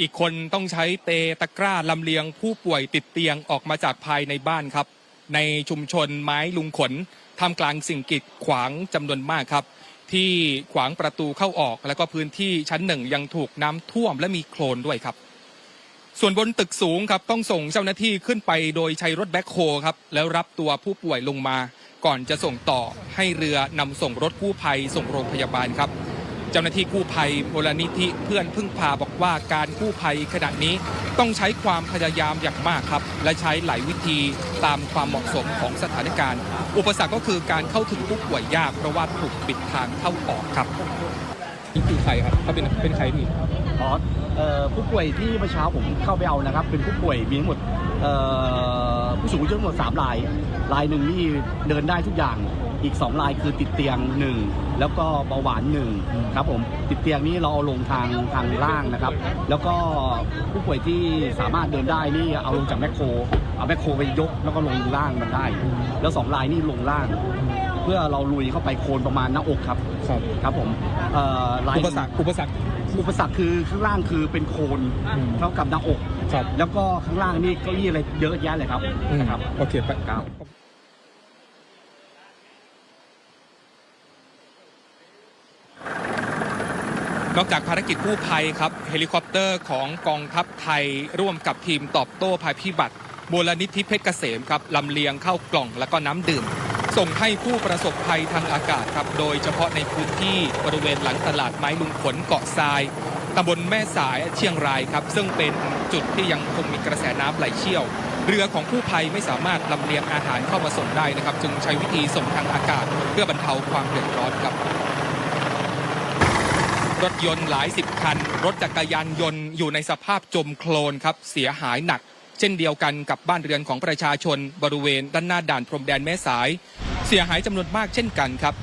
อีกคนต้องใช้เปตะกร้าลำเลียงผู้ป่วยติดเตียงออกมาจากภายในบ้านครับ ในชุมชนไม้ลุงขนท่ามกลางสิ่งกีดขวางจำนวนมากครับ ที่ขวางประตูเข้าออก แล้วก็พื้นที่ชั้นหนึ่งยังถูกน้ำท่วมและมีโคลนด้วยครับ ส่วนบนตึกสูงครับต้องส่งเจ้าหน้าที่ขึ้นไปโดยใช้รถแบ็คโฮครับแล้วรับตัวผู้ป่วยลงมา ก่อนจะส่งต่อให้เรือนำส่งรถกู้ภัยส่งโรงพยาบาลครับ เจ้าหน้าที่กู้ภัยมูลนิธิเพื่อนพึ่งพาบอกว่าการกู้ภัยขณะนี้ต้องใช้ความพยายามอย่างมากครับ และใช้หลายวิธีตามความเหมาะสมของสถานการณ์ อุปสรรคก็คือการเข้าถึงผู้ป่วยยากเพราะว่าถูกปิดทางเข้าออกครับนี่คือใครครับเขาเป็นเป็นใครพี่อ๋อเอ่อผู้ป่วยที่เมื่อเช้าผมเข้าไปเอานะครับ เป็นผู้ป่วยมีทั้งหมดเอ่อ ผู้สูงอายุทั้งหมด3ราย รายหนึ่งนี่เดินได้ทุกอย่าง อีก 2 รายคือติดเตียง 1 แล้วก็เบาหวาน 1 ครับผมติดเตียงนี่เราเอาลงทางทางล่างนะครับ แล้วก็ผู้ป่วยที่สามารถเดินได้นี่เอาลงจากแมคโคร เอาแมคโครไปยกแล้วก็ลงล่างมันได้ แล้วสองรายนี่ลงล่าง เพื่อเราลุยเข้าไปโคนประมาณหน้าอกครับครับครับผมเอ่อรายอุปสรรคอุปสรรคอุปสรรคคือข้างล่างคือเป็นโคนอืมเท่ากับหน้าอก ครับ แล้วก็ข้างล่างนี่เก้าอี้อะไรเยอะแยะเลยครับนะครับ โอเคไปครับ นอกจากภารกิจกู้ภัยครับ เฮลิคอปเตอร์ของกองทัพไทย ร่วมกับทีมตอบโต้ภัยพิบัติมูลนิธิเพชรเกษมครับลำเลียงเข้ากล่องแล้วก็น้ำดื่ม ส่งให้ผู้ประสบภัยทางอากาศครับ โดยเฉพาะในพื้นที่บริเวณหลังตลาดไม้ลุงขนเกาะทราย ตำบลแม่สายเชียงรายครับ ซึ่งเป็นจุดที่ยังคงมีกระแสน้ำไหลเชี่ยว เรือของผู้ภัยไม่สามารถลำเลียงอาหารเข้ามาส่งได้นะครับ จึงใช้วิธีส่งทางอากาศ เพื่อบรรเทาความเดือดร้อนครับรถยนต์หลายสิบคัน รถจักรยานยนต์อยู่ในสภาพจมโคลนครับ เสียหายหนัก เช่นเดียวกันกับบ้านเรือนของประชาชน บริเวณด้านหน้าด่านพรมแดนแม่สาย เสียหายจำนวนมากเช่นกันครับ